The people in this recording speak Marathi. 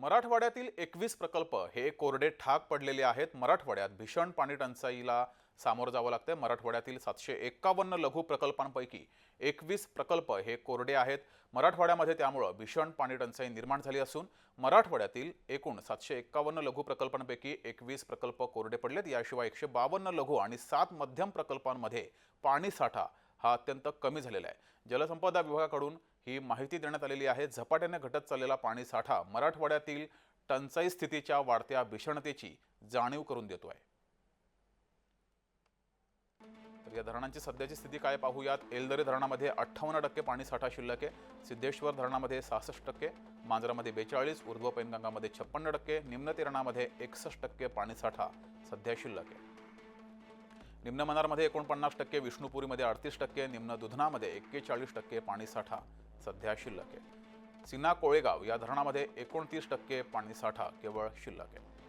मराठवाड्यातील एकवीस प्रकल्प हे कोरडे ठाक पडलेले आहेत. मराठवाड्यात भीषण पाणी टंचाईला सामोरं जावं लागतंय. मराठवाड्यातील सातशे एक्कावन्न लघु प्रकल्पांपैकी एकवीस प्रकल्प हे कोरडे आहेत. मराठवाड्यामध्ये त्यामुळं भीषण पाणी टंचाई निर्माण झाली असून मराठवाड्यातील एकूण सातशे एक्कावन्न लघु प्रकल्पांपैकी एकवीस प्रकल्प कोरडे पडलेत. याशिवाय एकशे बावन्न लघु आणि सात मध्यम प्रकल्पांमध्ये पाणीसाठा हा अत्यंत कमी झालेला आहे. जलसंपदा विभागाकडून ही माहिती देण्यात आलेली आहे. झपाट्याने घटत चाललेला पाणी साठा मराठवाड्यातील टंचाई स्थितीच्या वाढत्या भीषणतेची जाणीव करून देतो आहे. तर या धरणांची सध्याची स्थिती काय पाहूयात? एलदरी धरणामध्ये अठ्ठावन्न टक्के पाणी साठा शिल्लक आहे. सिद्धेश्वर धरणामध्ये सहासष्ट टक्के मांजरामध्ये बेचाळीस ऊर्ध्व पैनगंगामध्ये छप्पन्न टक्के निम्न तिरणामध्ये एकसष्ट टक्के पाणीसाठा सध्या शिल्लक आहे. निम्न मनारमध्ये एकोणपन्नास टक्के विष्णुपुरीमध्ये अडतीस टक्के निम्न दुधनामध्ये एक्केचाळीस टक्के पाणीसाठा सध्या शिल्लक आहे. सिन्ना कोळेगाव या धरणामध्ये एकोणतीस टक्के पाणीसाठा केवळ शिल्लक आहे.